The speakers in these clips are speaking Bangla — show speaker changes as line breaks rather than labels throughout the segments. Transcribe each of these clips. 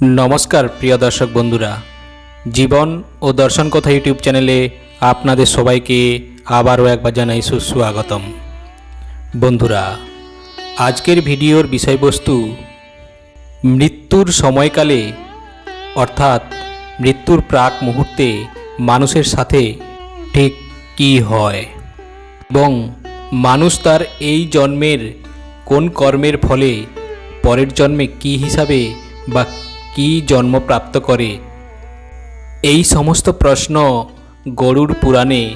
নমস্কার, প্রিয় দর্শক বন্ধুরা। জীবন ও দর্শন কথা ইউটিউব চ্যানেলে আপনাদের সবাইকে আবারও একবার জানাই সুস্বাগতম। বন্ধুরা, আজকের ভিডিওর বিষয়বস্তু মৃত্যুর সময়কালে, অর্থাৎ মৃত্যুর প্রাক মুহূর্তে মানুষের সাথে ঠিক কী হয় এবং মানুষ তার এই জন্মের কোন কর্মের ফলে পরের জন্মে কি হিসাবে বা কি জন্মপ্রাপ্ত করে? এই সমস্ত প্রশ্ন গরুর পুরাণে।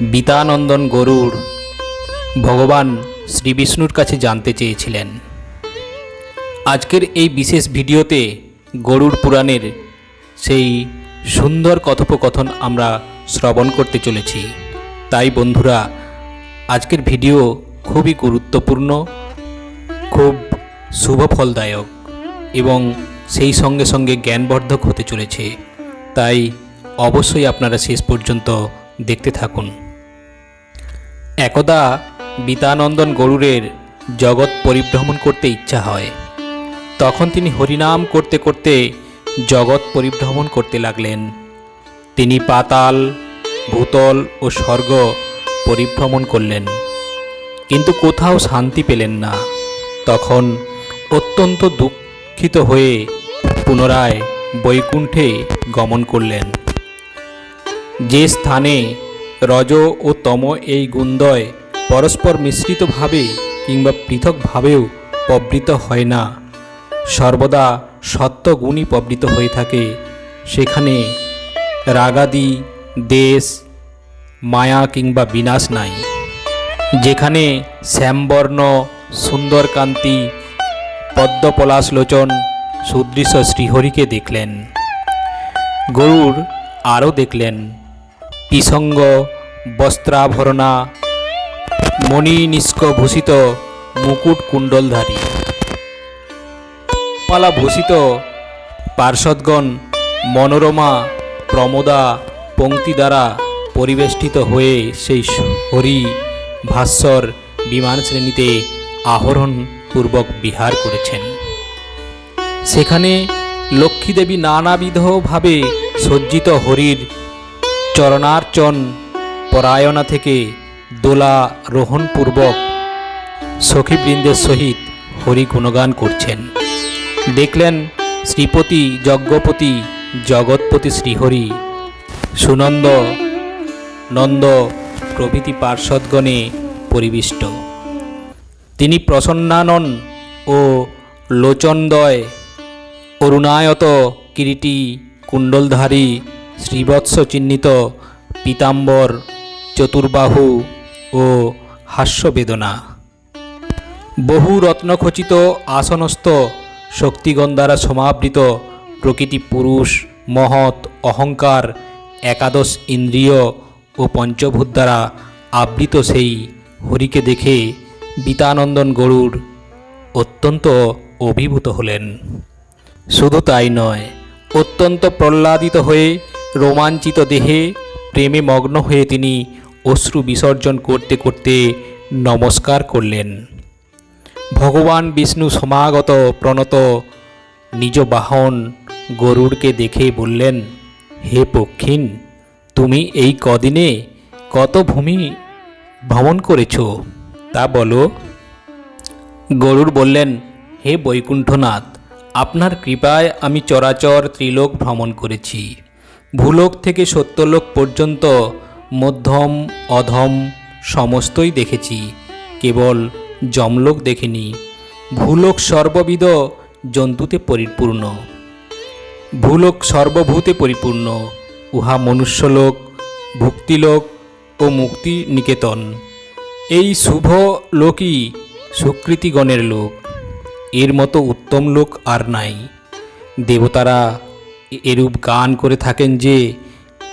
বিতানন্দন গরুর ভগবান শ্রী বিষ্ণুর কাছে জানতে চেয়েছিলেন। আজকের এই বিশেষ ভিডিওতে গরুর পুরাণের সেই সুন্দর কথোপকথন আমরা শ্রবণ করতে চলেছি। তাই বন্ধুরা, আজকের ভিডিও খুবই গুরুত্বপূর্ণ, খুব শুভ ফলদায়ক এবং সেই সঙ্গে সঙ্গে জ্ঞানবর্ধক হতে চলেছে। তাই অবশ্যই আপনারা শেষ পর্যন্ত দেখতে থাকুন। একদা বিতানন্দন গরুরের জগৎ পরিভ্রমণ করতে ইচ্ছা হয়। তখন তিনি হরিনাম করতে করতে জগৎ পরিভ্রমণ করতে লাগলেন। তিনি পাতাল, ভূতল ও স্বর্গ পরিভ্রমণ করলেন। কিন্তু কোথাও শান্তি পেলেন না। তখন অত্যন্ত দুঃখিত হয়ে পুনরায় বৈকুণ্ঠে গমন করলেন। যে স্থানে রজ ও তম এই গুণদয় পরস্পর মিশ্রিতভাবে কিংবা পৃথকভাবেও প্রবৃত হয় না, সর্বদা সত্যগুণই প্রবৃত হয়ে থাকে। সেখানে রাগাদি, দেশ, মায়া কিংবা বিনাশ নাই। যেখানে শ্যামবর্ণ, সুন্দরকান্তি পদ্মপলাশ লোচন সুদৃশ্য শ্রীহরিকে দেখলেন। গরুর আরও দেখলেন, পিসঙ্গ, বস্ত্রাভরণা, মণিনিষ্ক ভূষিত মুকুট কুণ্ডলধারী। মালা ভূষিত পার্ষদগণ মনোরমা, প্রমোদা, পঙ্ক্তি দ্বারা পরিবেষ্টিত হয়ে সেই হরি ভাস্বর বিমান শ্রেণীতে আহরণ পূর্বক বিহার করেছেন। সেখানে লক্ষ্মীদেবী নানাবিধভাবে সজ্জিত হরির চরণার্চন পরায়ণা থেকে দোলা রোহণপূর্বক সখীবৃন্দের সহিত হরি গুণগান করছেন। দেখলেন শ্রীপতি যজ্ঞপতি জগৎপতি শ্রীহরি, সুনন্দ নন্দ প্রভৃতি পার্ষদগণে পরিবিষ্ট। তিনি প্রসন্নানন ও লোচনদয় অরুণায়ত কিরিটি কুণ্ডলধারী শ্রীবৎস চিহ্নিত পীতাম্বর, চতুর্বাহু ও হাস্যবেদনা। বহু রত্নখচিত আসনস্থ শক্তিগণ দ্বারা সমাবৃত প্রকৃতি পুরুষ, মহৎ, অহংকার, একাদশ ইন্দ্রিয় ও পঞ্চভূত দ্বারা আবৃত সেই হরিকে দেখে বিতানন্দন গরুর অত্যন্ত অভিভূত হলেন। শুধু তাই নয়, অত্যন্ত প্রহ্লাদিত হয়ে রোমাঞ্চিত দেহে প্রেমে মগ্ন হয়ে তিনি অশ্রু বিসর্জন করতে করতে নমস্কার করলেন। ভগবান বিষ্ণু সমাগত প্রণত নিজ বাহন গরুড়কে দেখে বললেন, হে পক্ষিন, তুমি এই কদিনে কত ভূমি ভ্রমণ করেছ? তা বলো। গরুড় বললেন, হে বৈকুণ্ঠনাথ আপনার কৃপায় আমি চরাচর ত্রিলোক ভ্রমণ করেছি। ভূলোক থেকে সত্যলোক পর্যন্ত মধ্যম, অধম সমস্তই দেখেছি। কেবল যমলোক দেখিনি। ভূলোক সর্ববিধ জন্তুতে পরিপূর্ণ। ভূলোক সর্বভূতে পরিপূর্ণ। উহা মনুষ্যলোক, ভুক্তিলোক ও মুক্তি নিকেতন এই শুভ লোকই সুকৃতিগণের লোক। এর মতো উত্তম লোক আর নাই। দেবতারা এরূপ গান করে থাকেন যে,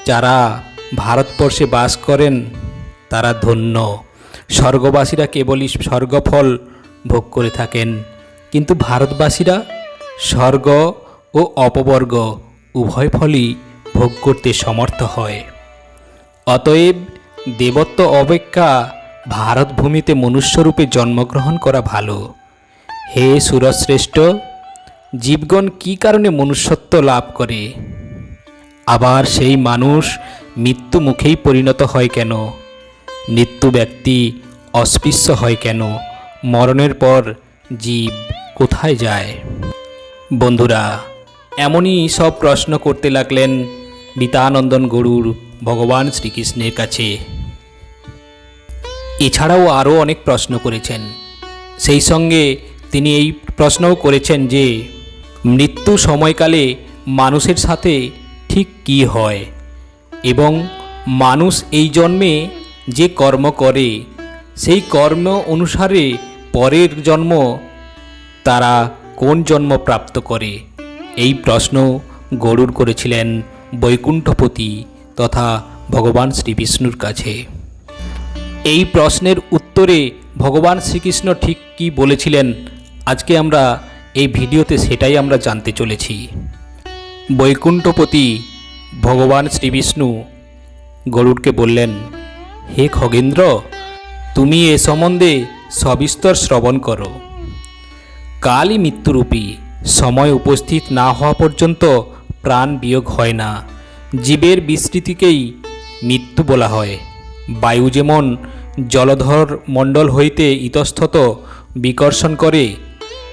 যারা ভারতবর্ষে বাস করেন, তারা ধন্য। স্বর্গবাসীরা কেবলই স্বর্গফল ভোগ করে থাকেন। কিন্তু ভারতবাসীরা স্বর্গ ও অপবর্গ উভয় ফলই ভোগ করতে সমর্থ হয়। অতএব দেবত্ব অপেক্ষা ভারতভূমিতে মনুষ্যরূপে জন্মগ্রহণ করা ভালো। হে সুরশ্রেষ্ঠ, জীবগণ কি কারণে মনুষ্যত্ব লাভ করে? আবার সেই মানুষ মৃত্যু মুখেই পরিণত হয় কেন? মৃত্যু ব্যক্তি অস্পৃশ্য হয় কেন? মরণের পর জীব কোথায় যায়? বন্ধুরা, এমনই সব প্রশ্ন করতে লাগলেন বিতানন্দন গরুর ভগবান শ্রীকৃষ্ণের কাছে। এছাড়াও আরও অনেক প্রশ্ন করেছেন। সেই সঙ্গে তিনি এই প্রশ্নও করেছেন যে, মৃত্যু সময়কালে মানুষের সাথে ঠিক কী হয়? এবং মানুষ এই জন্মে যে কর্ম করে, সেই কর্ম অনুসারে পরের জন্ম তারা কোন জন্ম প্রাপ্ত করে? এই প্রশ্ন গরুর করেছিলেন বৈকুণ্ঠপতি তথা ভগবান শ্রীবিষ্ণুর কাছে। এই প্রশ্নের উত্তরে ভগবান শ্রীকৃষ্ণ ঠিক কি বলেছিলেন? আজকে আমরা এই ভিডিওতে সেটাই আমরা জানতে চলেছি। বৈকুণ্ঠপতি ভগবান শ্রীবিষ্ণু গরুড়কে বললেন, হে খগেন্দ্র, তুমি এ সম্বন্ধে সবিস্তর শ্রবণ করো। কালই মৃত্যুরূপী, সময় উপস্থিত না হওয়া পর্যন্ত প্রাণ বিয়োগ হয় না। জীবের বিস্তৃতিকেই মৃত্যু বলা হয়। বায়ু যেমন জলধর মণ্ডল হইতে ইতস্তত বিকর্ষণ করে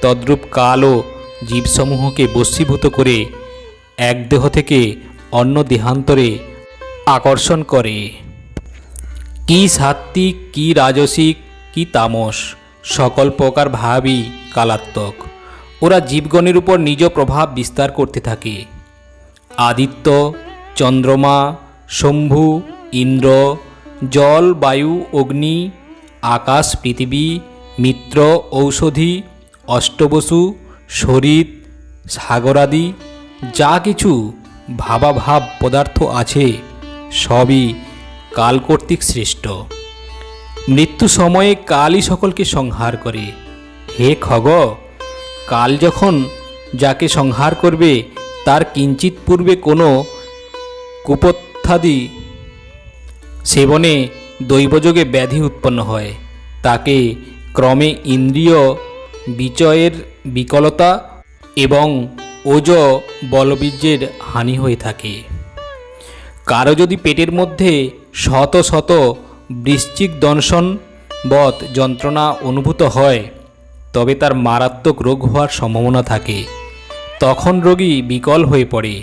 তদ্রূপ কালও জীবসমূহকে বশীভূত করে এক দেহ থেকে অন্য দেহান্তরে আকর্ষণ করে। কি সাত্ত্বিক, কি রাজসিক, কি তামস, সকল প্রকার ভাবই কালাত্মক। ওরা জীবগণের উপর নিজ প্রভাব বিস্তার করতে থাকে। আদিত্য, চন্দ্রমা, শম্ভু, ইন্দ্র, জল, বায়ু, অগ্নি, আকাশ, পৃথিবী, মিত্র, ঔষধি অষ্টবসু, শরীর, সাগরাদি, যা কিছু ভাবাভাব পদার্থ আছে, সবই কাল কর্তৃক সৃষ্ট। মৃত্যু সময়ে কালই সকলকে সংহার করে। হে খগ, কাল যখন যাকে সংহার করবে, তার কিঞ্চিত পূর্বে কোনো কুপত্থাদি সেবনে দৈবযোগে ব্যাধি উৎপন্ন হয়। তাকে ক্রমে ইন্দ্রিয় বিচয়ের বিকলতা এবং ওজ বলবীর্যের হানি হয়ে থাকে। কারও যদি পেটের মধ্যে শত শত বৃশ্চিক দংশন বধ যন্ত্রণা অনুভূত হয়, তবে তার মারাত্মক রোগ হওয়ার সম্ভাবনা থাকে। তখন রোগী বিকল হয়ে পড়ে,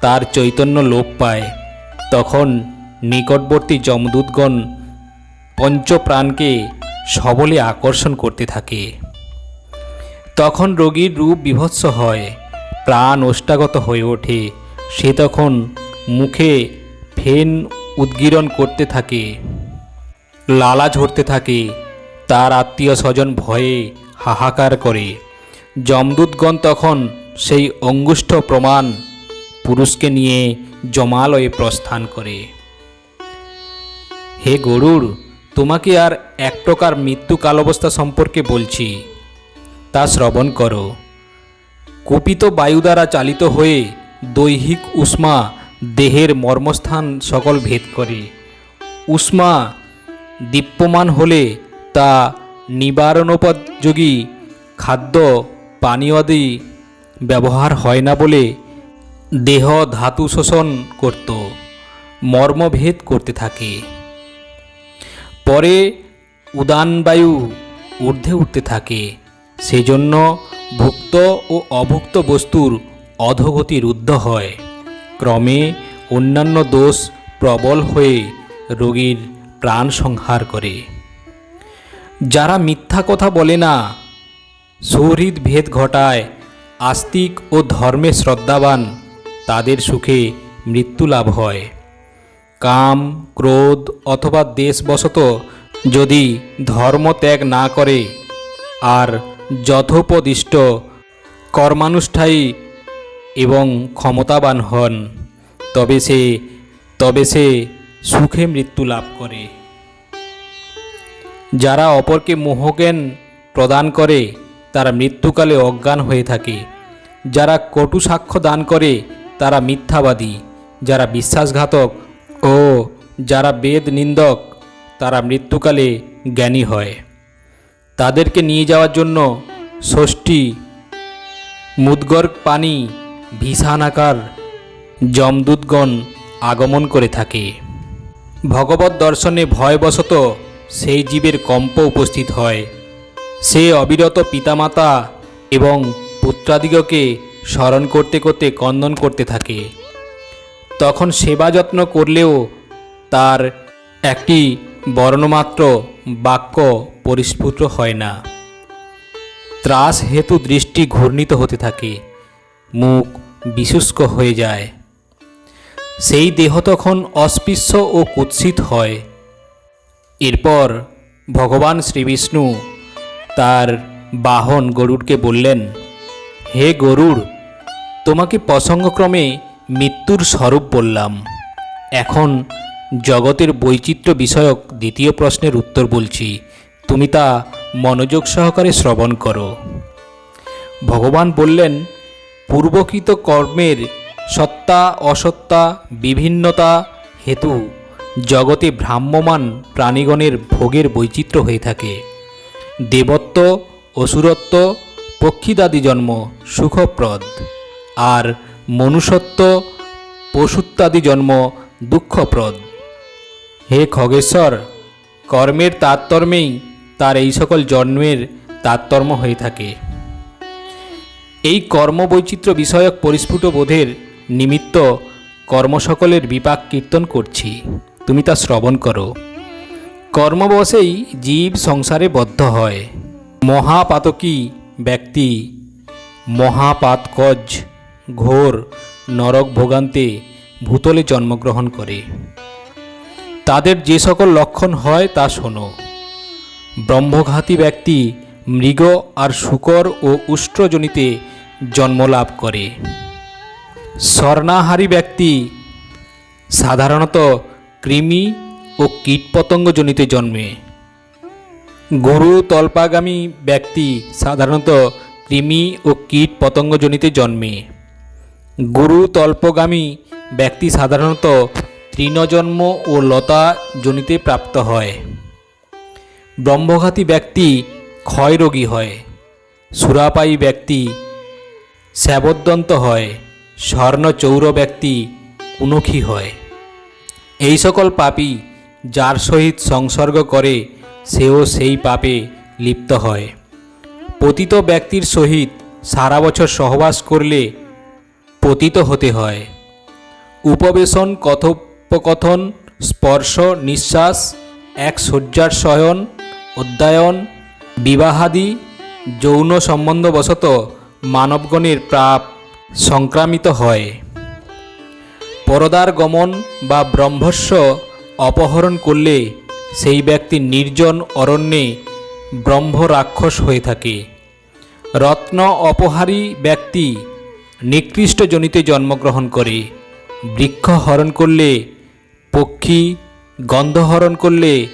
তার চৈতন্য লোপ পায়। তখন নিকটবর্তী যমদূতগণ পঞ্চপ্রাণকে সবলে আকর্ষণ করতে থাকে। তখন রোগীর রূপ বিভৎস হয়, প্রাণ ওষ্ঠাগত হয়ে ওঠে। সে তখন মুখে ফেন উদ্গীরণ করতে থাকে, লালা ঝরতে থাকে। তার আত্মীয় স্বজন ভয়ে হাহাকার করে। যমদূতগণ তখন সেই অঙ্গুষ্ঠ প্রমাণ পুরুষকে নিয়ে জমালয়ে প্রস্থান করে। হে গরুর তোমাকে আর এক প্রকার মৃত্যু কালাবস্থা সম্পর্কে বলছি। তা শ্রবণ করো। কপিত বায়ু দ্বারা চালিত হয়ে দৈহিক উষ্মা দেহের মর্মস্থান সকল ভেদ করে। উষ্মা দীপ্যমান হলে তা নিবারণোপযোগী খাদ্য পানীয়াদি ব্যবহার হয় না বলে দেহ ধাতু শোষণ করত, মর্মভেদ করতে থাকে। পরে উদানবায়ু ঊর্ধ্বে উঠতে থাকে। সেজন্য ভুক্ত ও অভুক্ত বস্তুর অধোগতি রুদ্ধ হয়। ক্রমে অন্যান্য দোষ প্রবল হয়ে রোগীর প্রাণ সংহার করে। যারা মিথ্যা কথা বলে না, সৌহৃদ ভেদ ঘটায়, আস্তিক ও ধর্মে শ্রদ্ধাবান, তাদের সুখে মৃত্যু লাভ হয়। কাম, ক্রোধ অথবা দেশবশত যদি ধর্ম ত্যাগ না করে, আর যথোপদিষ্ট, কর্মানুষ্ঠায়ী এবং ক্ষমতাবান হন। তবে সে তবে সে সুখে মৃত্যু লাভ করে। যারা অপরকে মোহজ্ঞান প্রদান করে, তারা মৃত্যুকালে অজ্ঞান হয়ে থাকে। যারা কটু সাক্ষ্য দান করে, তারা মিথ্যাবাদী। যারা বিশ্বাসঘাতক ও যারা বেদ নিন্দক তারা মৃত্যুকালে জ্ঞানী হয়। তাদেরকে নিয়ে যাওয়ার জন্য ষষ্ঠী মুদগর পানি ভীষাণাকার যমদূতগণ আগমন করে থাকে। ভগবত দর্শনে ভয়বশত সেই জীবের কম্প উপস্থিত হয়। সে অবিরত পিতামাতা এবং পুত্রাদিগকে স্মরণ করতে করতে কন্দন করতে থাকে। তখন সেবা যত্ন করলেও তার একটি বর্ণমাত্র বাক্য পরিস্ফুট হয় না। ত্রাস হেতু দৃষ্টি ঘূর্ণিত হতে থাকে। মুখ বিশুষ্ক হয়ে যায়। সেই দেহ তখন অস্পৃশ্য ও কুৎসিত হয়। এরপর ভগবান শ্রীবিষ্ণু তার বাহন গরুড়কে বললেন, হে গরুড়, তোমাকে প্রসঙ্গক্রমে মৃত্যুর স্বরূপ বললাম। এখন জগতের বৈচিত্র্য বিষয়ক দ্বিতীয় প্রশ্নের উত্তর বলছি। তুমি তা মনোযোগ সহকারে শ্রবণ করো। ভগবান বললেন, পূর্বকৃত কর্মের সত্তা, অসত্তা, বিভিন্নতা হেতু জগতে ভ্রাম্যমান প্রাণীগণের ভোগের বৈচিত্র্য হয়ে থাকে। দেবত্ব, অসুরত্ব, পক্ষিদাদি জন্ম সুখপ্রদ। আর মনুষ্যত্ব পশুত্বাদি জন্ম দুঃখপ্রদ। হে খগেশ্বর, কর্মের তারতম্যেই তার এই সকল জন্মের তারতম্য হয়ে থাকে। এই কর্মবৈচিত্র্য বিষয়ক পরিস্ফুট বোধের নিমিত্ত কর্মসকলের বিপাক কীর্তন করছি। তুমি তা শ্রবণ করো। কর্মবশেই জীব সংসারে বদ্ধ হয়। মহাপাতকী ব্যক্তি, মহাপাতকজ ঘোর নরক ভোগান্তে ভূতলে জন্মগ্রহণ করে। তাদের যে সকল লক্ষণ হয় তা শোনো। ব্রহ্মঘাতী ব্যক্তি মৃগ আর শুকর ও উষ্ট্রজনিতে জন্মলাভ করে। স্বর্ণাহারী ব্যক্তি সাধারণত কৃমি ও কীটপতঙ্গজনিতে জন্মে। গরু তল্পাগামী ব্যক্তি সাধারণত কৃমি ও কীট পতঙ্গজনিতে জন্মে। গরু তল্পগামী ব্যক্তি সাধারণত তৃণজন্ম ও লতা জনিতে প্রাপ্ত হয়। ব্রহ্মঘাতী ব্যক্তি ক্ষয়রোগী হয়, সুরাপায়ী ব্যক্তি শ্যাবদন্ত হয়, স্বর্ণচৌর ব্যক্তি কুনখী হয়। এই সকল পাপী যার সহিত সংসর্গ করে, সেও সেই পাপে লিপ্ত হয়। পতিত ব্যক্তির সহিত সারা বছর সহবাস করলে পতিত হতে হয়। উপবেশন, কথোপকথন, স্পর্শ, নিঃশ্বাস, এক শয্যার শয়ন অধ্যয়ন, বিবাহাদি, যৌন সম্বন্ধবশত মানবগণের প্রাপ সংক্রামিত হয়। পরদার গমন বা ব্রহ্মস্ব অপহরণ করলে সেই ব্যক্তি নির্জন অরণ্যে ব্রহ্ম রাক্ষস হয়ে থাকে। রত্ন অপহারী ব্যক্তি নিকৃষ্ট জনিতে জন্মগ্রহণ করে। বৃক্ষ হরণ করলে পক্ষী গন্ধ হরণ করলে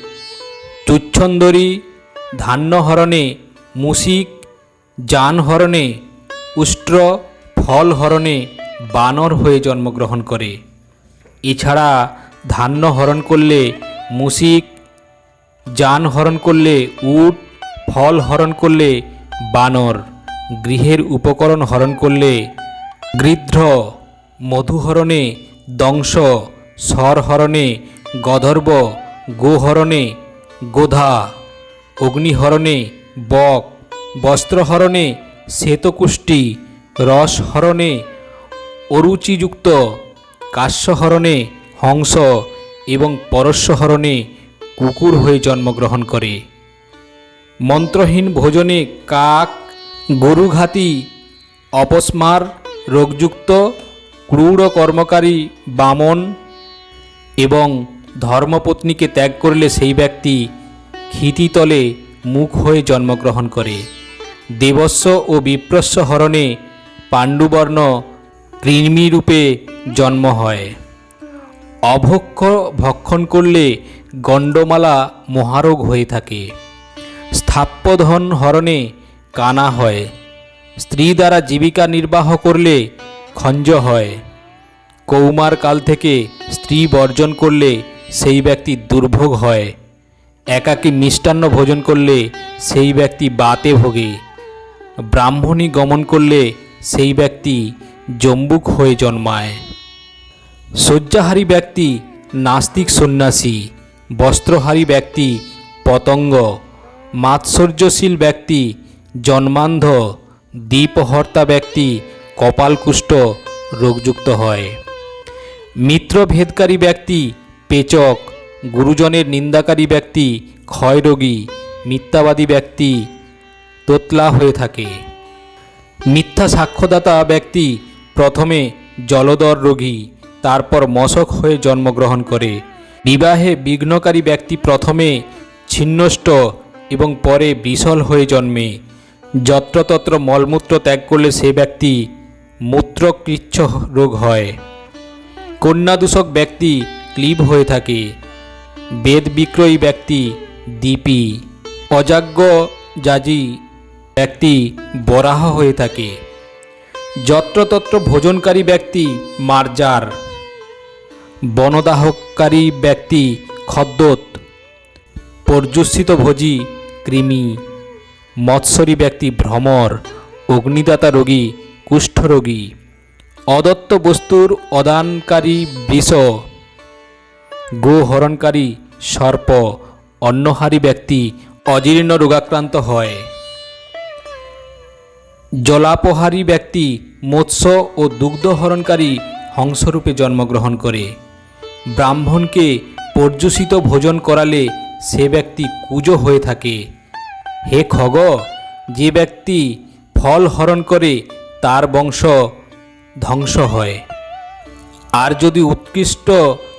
তুচ্ছন্দরী ধান্য হরণে মুসিক যান হরণে উষ্ট্র ফল হরণে বানর হয়ে জন্মগ্রহণ করে। এছাড়া ধান্য হরণ করলে মুসিক যান হরণ করলে উট ফল হরণ করলে বানর, গৃহের উপকরণ হরণ করলে গৃধ্র মধুহরণে দংশ, স্বরহরণে গধর্ব, গোহরণে গোধা, অগ্নিহরণে বক, বস্ত্রহরণে শ্বেতকুষ্টি, রসহরণে অরুচিযুক্ত কাশ্যহরণে হংস এবং পরস্যহরণে কুকুর হয়ে জন্মগ্রহণ করে। মন্ত্রহীন ভোজনে কাক, গরুঘাতী, অপস্মার, রোগযুক্ত ক্রূর কর্মকারী বামন এবং ধর্মপত্নীকে ত্যাগ করলে সেই ব্যক্তি ক্ষিতিতলে মুখ হয়ে জন্মগ্রহণ করে। দেবস্ব ও বিপ্রস্ব হরণে পাণ্ডুবর্ণ কৃমিরূপে জন্ম হয়। অভক্ষ ভক্ষণ করলে গণ্ডমালা মহারোগ হয়ে থাকে। স্থাপ্যধন হরণে কানা হয়। স্ত্রী দ্বারা জীবিকা নির্বাহ করলে খঞ্জ হয়। কৌমার কাল থেকে স্ত্রী বর্জন করলে সেই ব্যক্তি দুর্ভোগ হয়। একাকী মিষ্টান্ন ভোজন করলে সেই ব্যক্তি বাতে ভোগে। ব্রাহ্মণী গমন করলে সেই ব্যক্তি জম্বুক হয়ে জন্মায়। শয্যাহারী ব্যক্তি নাস্তিক সন্ন্যাসী, বস্ত্রহারী ব্যক্তি পতঙ্গ, মাৎসর্যশীল ব্যক্তি জন্মান্ধ দ্বীপহর্তা ব্যক্তি কপালকুষ্ঠ রোগযুক্ত হয়। মিত্রভেদকারী ব্যক্তি পেচক, গুরুজনের নিন্দাকারী ব্যক্তি, ক্ষয়রোগী, মিথ্যাবাদী ব্যক্তি, তোতলা হয়ে থাকে। মিথ্যা সাক্ষ্যদাতা ব্যক্তি প্রথমে জলদর রোগী, তারপর মশক হয়ে জন্মগ্রহণ করে। বিবাহে বিঘ্নকারী ব্যক্তি প্রথমে ছিন্নষ্ট এবং পরে বিশল হয়ে জন্মে। যত্রতত্র মলমূত্র ত্যাগ করলে সে ব্যক্তি মূত্রকৃচ্ছ রোগ হয়। কন্যাদূষক ব্যক্তি ক্লিব হয়ে থাকে। বেদ বিক্রয়ী ব্যক্তি দীপী, অজাজ্ঞ যাজি ব্যক্তি বরাহ হয়ে থাকে। যত্রতত্র ভোজনকারী ব্যক্তি মার্জার, বনদাহকারী ব্যক্তি খদ্দত পর্যুষিত ভোজী কৃমি, মৎসরী ব্যক্তি ভ্রমর, অগ্নিদাতা রোগী, কুষ্ঠরোগী, অদত্ত বস্তুর অদানকারী বৃষ গোহরণকারী সর্প অন্নহারী ব্যক্তি অজীর্ণ রোগাক্রান্ত হয়। জলাপহারী ব্যক্তি মৎস্য ও দুগ্ধহরণকারী হংসরূপে জন্মগ্রহণ করে। ব্রাহ্মণকে পর্যুষিত ভোজন করালে সে ব্যক্তি কুজো হয়ে থাকে। হে খগ, যে ব্যক্তি ফল হরণ করে তার বংশ ধ্বংস হয়। আর যদি উৎকৃষ্ট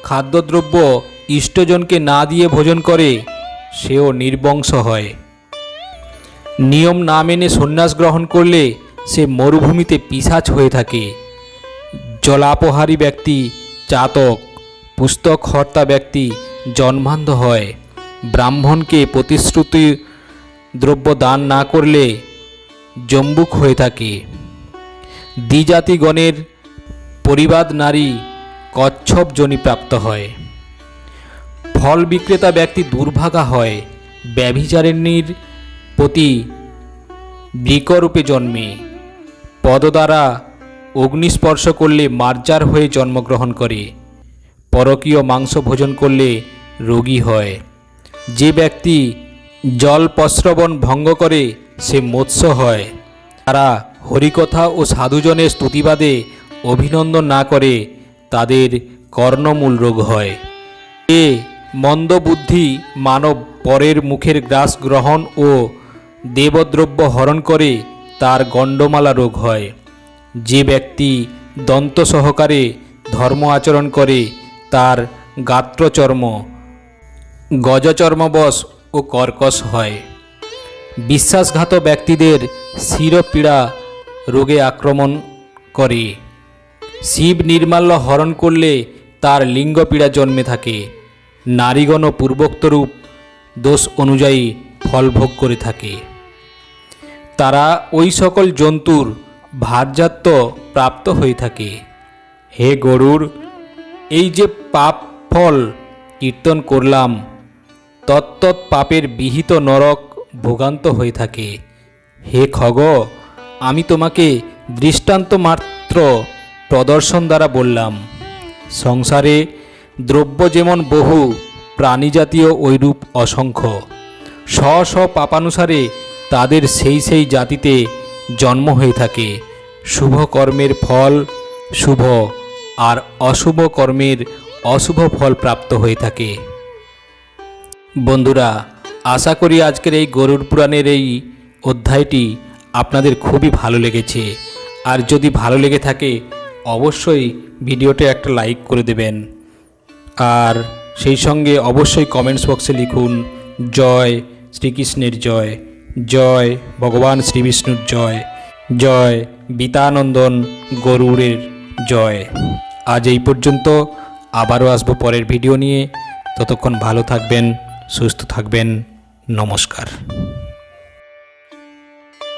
খাদ্যদ্রব্য ইষ্টজনকে না দিয়ে ভোজন করে, সেও নির্বংশ হয়। নিয়ম না মেনে সন্ন্যাস গ্রহণ করলে সে মরুভূমিতে পিসাচ হয়ে থাকে। জলাপহারী ব্যক্তি, চাতক, পুস্তক হর্তা ব্যক্তি জন্মান্ধ হয়। ব্রাহ্মণকে প্রতিশ্রুতি দ্রব্য দান না করলে জম্বুক হয়ে থাকে। দ্বিজাতিগণের পরিবাদ নারী কচ্ছপ জনিপ্রাপ্ত হয়। ফল বিক্রেতা ব্যক্তি দুর্ভাগা হয়, ব্যভিচারিণীর প্রতি বৃকরূপে জন্মে। পদ দ্বারা অগ্নিস্পর্শ করলে মার্জার হয়ে জন্মগ্রহণ করে। পরকীয় মাংস ভোজন করলে রোগী হয়। যে ব্যক্তি জল প্রস্রবণ ভঙ্গ করে, সে মৎস্য হয়। তারা হরিকথা ও সাধুজনের স্তুতিবাদে অভিনন্দন না করে তাদের কর্ণমূল রোগ হয়। এ মন্দবুদ্ধি মানব পরের মুখের গ্রাস গ্রহণ ও দেবদ্রব্য হরণ করে তার গণ্ডমালা রোগ হয়। যে ব্যক্তি দন্ত সহকারে ধর্ম আচরণ করে, তার গাত্রচর্ম, গজচর্মবশ ও কর্কশ হয়। বিশ্বাসঘাত ব্যক্তিদের শিরপীড়া রোগে আক্রমণ করে। শিব নির্মাল্য হরণ করলে তার লিঙ্গপীড়া জন্মে থাকে। নারীগণ পূর্বোক্তরূপ দোষ অনুযায়ী ফল ভোগ করে থাকে। তারা ওই সকল জন্তুর ভারজাত্য প্রাপ্ত হয়ে থাকে। হে গরুর, এই যে পাপ ফল কীর্তন করলাম তত্তৎ পাপের বিহিত নরক ভোগান্ত হয়ে থাকে। হে খগ, আমি তোমাকে দৃষ্টান্ত মাত্র প্রদর্শন দ্বারা বললাম, সংসারে দ্রব্য যেমন বহু, প্রাণীজাতীয় ঐরূপ অসংখ্য। স্ব স্ব পাপানুসারে তাদের সেই সেই জাতিতে জন্ম হয়ে থাকে। শুভ কর্মের ফল শুভ আর অশুভ কর্মের অশুভ ফল প্রাপ্ত হয়ে থাকে। বন্ধুরা, আশা করি আজকের এই গরুর পুরাণের এই অধ্যায়টি আপনাদের খুবই ভালো লেগেছে। আর যদি ভালো লেগে থাকে অবশ্যই ভিডিওতে একটা লাইক করে দেবেন। আর সেই সঙ্গে অবশ্যই কমেন্টস বক্সে লিখুন, জয় শ্রীকৃষ্ণের জয় জয় ভগবান শ্রীবিষ্ণুর জয় জয় বিতানন্দন গরুরের জয়। আজ এই পর্যন্ত, আবারও আসব পরের ভিডিও নিয়ে। ততক্ষণ ভালো থাকবেন, সুস্থ থাকবেন। নমস্কার।